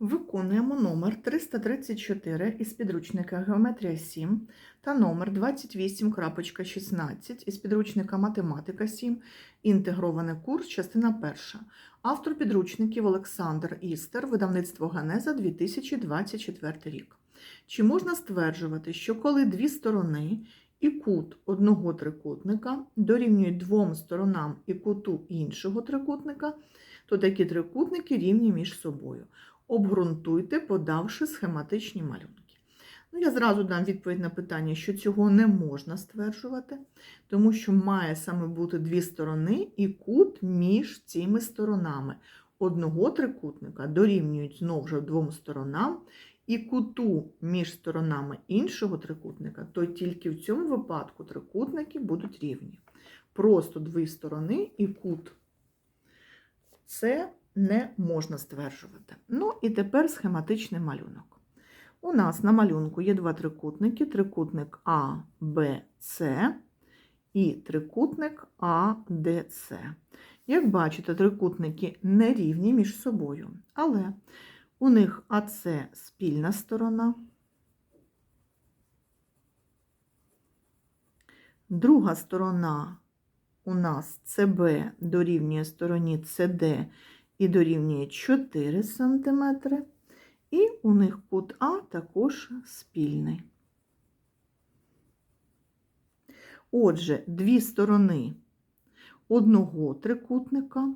Виконуємо номер 334 із підручника Геометрія 7 та номер 28.16 із підручника Математика 7, інтегрований курс, частина 1. Автор підручників Олександр Істер, видавництво Генеза 2024 рік. Чи можна стверджувати, що коли дві сторони і кут одного трикутника дорівнюють двом сторонам і куту іншого трикутника, то такі трикутники рівні між собою? Обґрунтуйте, подавши схематичні малюнки. Ну, я зразу дам відповідь на питання, що цього не можна стверджувати, тому що має саме бути дві сторони і кут між цими сторонами. Одного трикутника дорівнюють знову ж двом сторонам, і куту між сторонами іншого трикутника, то тільки в цьому випадку трикутники будуть рівні. Просто дві сторони і кут. Це не можна стверджувати. Ну і тепер схематичний малюнок. У нас на малюнку є два трикутники: трикутник А, Б, С і трикутник А, Д, С. Як бачите, трикутники не рівні між собою, але у них АС спільна сторона. Друга сторона у нас СБ дорівнює стороні СД і дорівнює 4 см. І у них кут А також спільний. Отже, дві сторони одного трикутника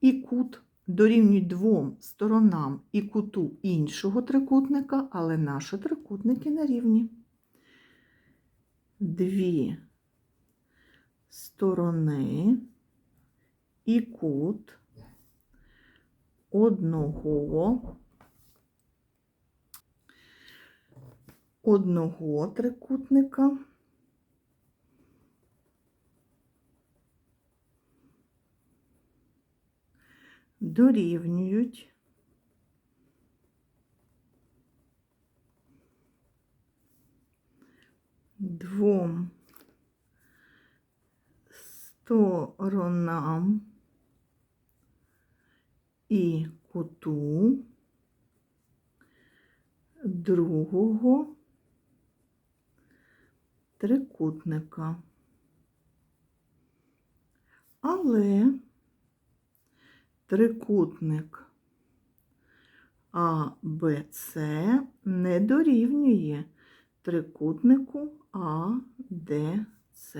і кут дорівнюють двом сторонам і куту іншого трикутника, але наші трикутники на рівні. Дві сторони і кут одного. Одного трикутника. Дорівнюють двом сторонам і куту другого трикутника. Але трикутник АБЦ не дорівнює трикутнику АДЦ.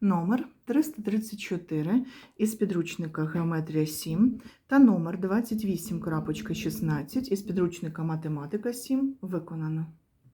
Номер 334 із підручника Геометрія 7 та номер 28.16 із підручника Математика 7 виконано.